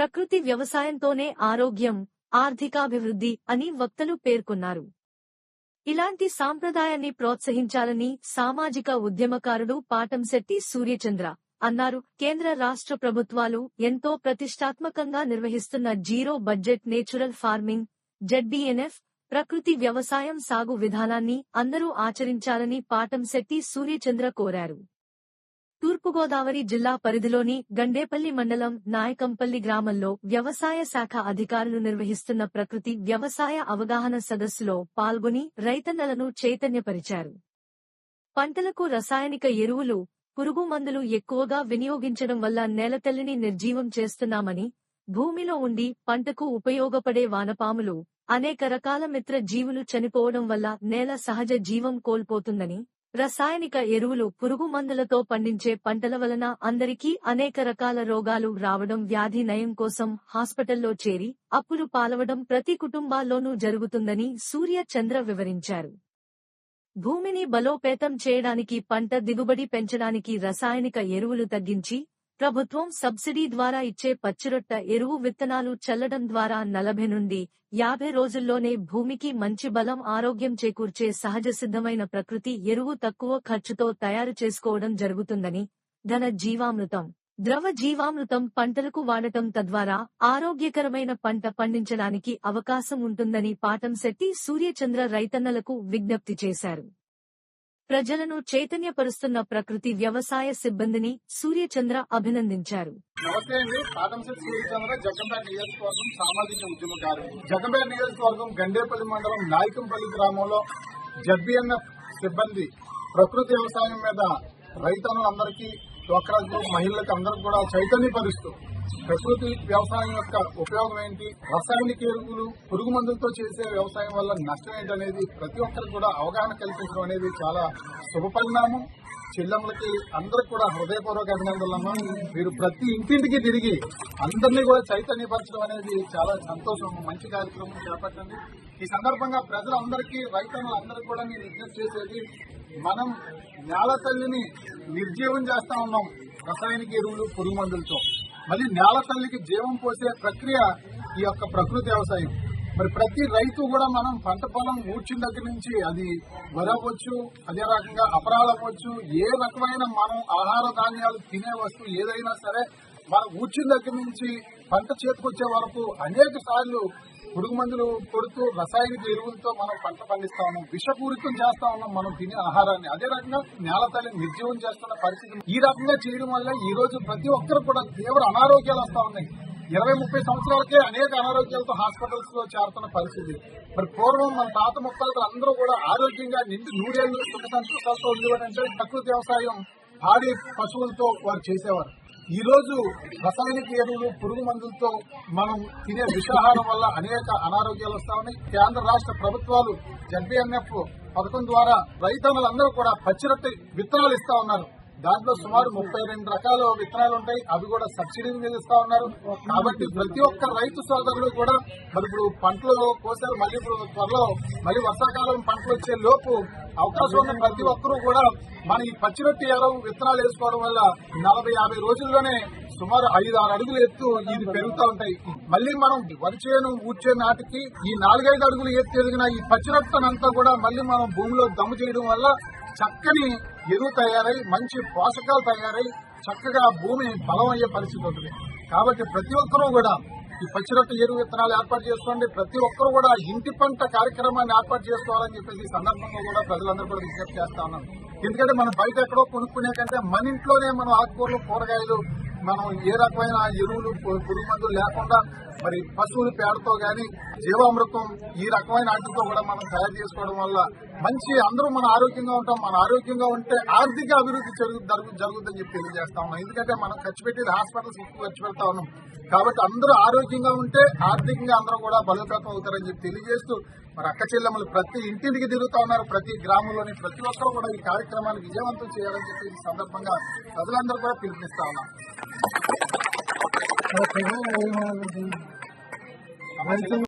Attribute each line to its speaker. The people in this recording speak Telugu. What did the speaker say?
Speaker 1: ప్రకృతి వ్యవసాయంతోనే ఆరోగ్యం ఆర్థికాభివృద్ధి అని వక్తలు పేర్కొన్నారు. ఇలాంటి సాంప్రదాయాన్ని ప్రోత్సహించాలని సామాజిక ఉద్యమకారుడు పాటంశెట్టి సూర్యచంద్ర అన్నారు. కేంద్ర రాష్ట్ర ప్రభుత్వాలు ఎంతో ప్రతిష్టాత్మకంగా నిర్వహిస్తున్న zero budget natural farming ZBNF ప్రకృతి వ్యవసాయం సాగు విధానాన్ని అందరూ ఆచరించాలని పాటంశెట్టి సూర్యచంద్ర కోరారు. తూర్పుగోదావరి జిల్లా పరిధిలోని గండేపల్లి మండలం నాయకంపల్లి గ్రామంలో వ్యవసాయ శాఖ అధికారులు నిర్వహిస్తున్న ప్రకృతి వ్యవసాయ అవగాహన సదస్సులో పాల్గొని రైతన్నలను చైతన్యపరిచారు. పంటలకు రసాయనిక ఎరువులు పురుగు మందులు ఎక్కువగా వినియోగించడం వల్ల నేలతల్లిని నిర్జీవం చేస్తున్నామని భూమిలో ఉండి పంటకు ఉపయోగపడే వానపాములు అనేక రకాల మిత్ర జీవులు చనిపోవడం వల్ల నేల సహజ జీవం కోల్పోతుందని రసాయనిక ఎరువులు పురుగు మందులతో పండించే పంటల వలన అందరికీ అనేక రకాల రోగాలు రావడం వ్యాధి నయం కోసం హాస్పిటల్లో చేరి అప్పులు పాలవడం ప్రతి కుటుంబాల్లోనూ జరుగుతుందని సూర్య చంద్ర వివరించారు. భూమిని బలోపేతం చేయడానికి పంట దిగుబడి పెంచడానికి రసాయనిక ఎరువులు తగ్గించి ప్రభుత్వం సబ్సిడీ ద్వారా ఇచ్చే పచ్చిరొట్ట ఎరువు విత్తనాలు చల్లడం ద్వారా నలభై నుండి యాభై రోజుల్లోనే భూమికి మంచి బలం ఆరోగ్యం చేకూర్చే సహజ సిద్ధమైన ప్రకృతి ఎరువు తక్కువ ఖర్చుతో తయారు చేసుకోవడం జరుగుతుందని ధన జీవామృతం. ద్రవ జీవామృతం పంటలకు వాడటం తద్వారా ఆరోగ్యకరమైన పంట పండించడానికి అవకాశం ఉంటుందని పాటంశెట్టి సూర్యచంద్ర రైతన్నలకు విజ్ఞప్తి చేశారు. ప్రజలను చైతన్యపరుస్తున్న ప్రకృతి వ్యవసాయ సిబ్బందిని సూర్యచంద్ర అభినందించారు.
Speaker 2: నమస్తే అండి. పాదంశెట్టి సూర్యచంద్ర జగంపేట నియోజకవర్గం సామాజిక ఉద్యమకారు జగంపేట నియోజకవర్గం గండేపల్లి మండలం నాయకంపల్లి గ్రామంలో జడ్బిఎన్ఎఫ్ సిబ్బంది ప్రకృతి వ్యవసాయం మీద రైతన్నులందరికీ డ్వాక్రా గ్రూప్ మహిళలకు అందరికి కూడా చైతన్యపరుస్తూ ప్రకృతి వ్యవసాయం యొక్క ఉపయోగం ఏంటి? రసాయనిక ఎరువులు పురుగు మందులతో చేసే వ్యవసాయం వల్ల నష్టం ఏంటి అనేది ప్రతి ఒక్కరికి కూడా అవగాహన కల్పించడం అనేది చాలా శుభ పరిణామం. చెల్లెమ్మలకి అందరికి కూడా హృదయపూర్వక అభినందనలను మీరు ప్రతి ఇంటింటికి తిరిగి అందరినీ కూడా చైతన్యపరచడం అనేది చాలా సంతోషం. మంచి కార్యక్రమం చేపట్టండి. ఈ సందర్భంగా ప్రజలందరికీ రైతన్నులందరికీ కూడా నేను విజ్ఞప్తి చేసేది మనం నేల తల్లిని నిర్జీవం చేస్తా ఉన్నాం రసాయనిక ఎరువులు పురుగు మందులతో. మళ్ళీ నేల తల్లికి జీవం పోసే ప్రక్రియ ఈ యొక్క ప్రకృతి వ్యవసాయం. మరి ప్రతి రైతు కూడా మనం పంట పొలం ఊడ్చిన దగ్గర నుంచి అది వరి అవ్వచ్చు అదే రకంగా అపరాలు ఏ రకమైన మనం ఆహార ధాన్యాలు తినే వస్తువు ఏదైనా సరే మనం ఊడ్చిన దగ్గర నుంచి పంట చేతికొచ్చే వరకు అనేక సార్లు పురుగు మందులు కొడుతూ రసాయనిక ఎరువులతో మనం పంట పండిస్తా ఉన్నాం. విషపూరితం చేస్తా ఉన్నాం మనం తినే ఆహారాన్ని. అదే రకంగా నేల తల్లి నిర్జీవం చేస్తున్న పరిస్థితి ఈ రకంగా చేయడం వల్ల ఈ రోజు ప్రతి ఒక్కరు కూడా తీవ్ర అనారోగ్యాలు వస్తా ఉన్నాయి. ఇరవై ముప్పై సంవత్సరాలకే అనేక అనారోగ్యాలతో హాస్పిటల్స్లో చేరుతున్న పరిస్థితి. మరి పూర్వం మన తాత ముత్తాతలు అందరూ కూడా ఆరోగ్యంగా నిండి నూరేళ్ళు సుఖ సంతోషాలతో ఉండేవారంటే ప్రకృతి వ్యవసాయం పాడి పశువులతో వారు చేసేవారు. ఈ రోజు రసాయనిక ఎరువులు పురుగు మందులతో మనం తినే విషాహారం వల్ల అనేక అనారోగ్యాలు వస్తా ఉన్నాయి. కేంద్ర రాష్ట్ర ప్రభుత్వాలు జడ్బీఎంఎఫ్ పథకం ద్వారా రైతన్నులందరూ కూడా పచ్చిరొట్టి విత్తనాలు ఇస్తా ఉన్నారు. దాంట్లో సుమారు ముప్పై రెండు రకాల విత్తనాలు ఉంటాయి. అవి కూడా సబ్సిడీ మీద ఇస్తా ఉన్నారు. కాబట్టి ప్రతి ఒక్క రైతు సోదరుడు కూడా మరి ఇప్పుడు పంటలు కోసారు. మళ్ళీ ఇప్పుడు త్వరలో మళ్ళీ వర్షాకాలం పంటలు వచ్చే లోపు అవకాశం ఉన్న ప్రతి ఒక్కరూ కూడా మన ఈ పచ్చిరొట్టి ఎరువు విత్తనాలు వేసుకోవడం వల్ల నలభై యాభై రోజుల్లోనే సుమారు ఐదు ఆరు అడుగులు ఎత్తు ఇది పెరుగుతూ ఉంటాయి. మళ్ళీ మనం వరి చేను ఊడ్చే నాటికి ఈ నాలుగైదు అడుగులు ఎత్తు ఎదిగిన ఈ పచ్చిరొట్టనంతా కూడా మళ్ళీ మనం భూమిలో దమ్ము చేయడం వల్ల చక్కని ఎరువు తయారై మంచి పోషకాలు తయారై చక్కగా భూమి బలమయ్యే పరిస్థితి ఉంటుంది. కాబట్టి ప్రతి ఒక్కరూ కూడా ఈ పచ్చిరొట్ట ఎరువు విత్తనాలు ఏర్పాటు చేసుకోండి. ప్రతి ఒక్కరు కూడా ఇంటి పంట కార్యక్రమాన్ని ఏర్పాటు చేసుకోవాలని చెప్పేసి ఈ సందర్భంగా కూడా ప్రజలందరూ కూడా విజ్ఞప్తి చేస్తా ఉన్నాను ఎందుకంటే మనం బయట ఎక్కడో కొనుక్కునే కంటే మన ఇంట్లోనే మనం ఆకుకూరలు కూరగాయలు మనం ఏ రకమైన ఎరువులు పు- పురుగు మందులు లేకుండా మరి పశువుల పేడతో గాని జీవామృతం ఈ రకమైన వాటితో కూడా మనం తయారు చేసుకోవడం వల్ల మంచి అందరూ మన ఆరోగ్యంగా ఉంటాం. మన ఆరోగ్యంగా ఉంటే ఆర్థిక అభివృద్ధి జరుగు జరుగుతుందని చెప్పి తెలియజేస్తా ఉన్నాం. ఎందుకంటే మనం ఖర్చు పెట్టేది హాస్పిటల్స్ ఎక్కువ ఖర్చు పెడతా ఉన్నాం. కాబట్టి అందరూ ఆరోగ్యంగా ఉంటే ఆర్థికంగా అందరూ కూడా బలోపేతం అవుతారని చెప్పి తెలియజేస్తూ మరి అక్క చెల్లెమ్మలు ప్రతి ఇంటింటికి తిరుగుతా ఉన్నారు. ప్రతి గ్రామంలోని ప్రతి ఒక్కరూ కూడా ఈ కార్యక్రమాన్ని విజయవంతం చేయాలని చెప్పి ఈ సందర్భంగా ప్రజలందరూ కూడా పిలుపునిస్తా ఉన్నాం. Gracias.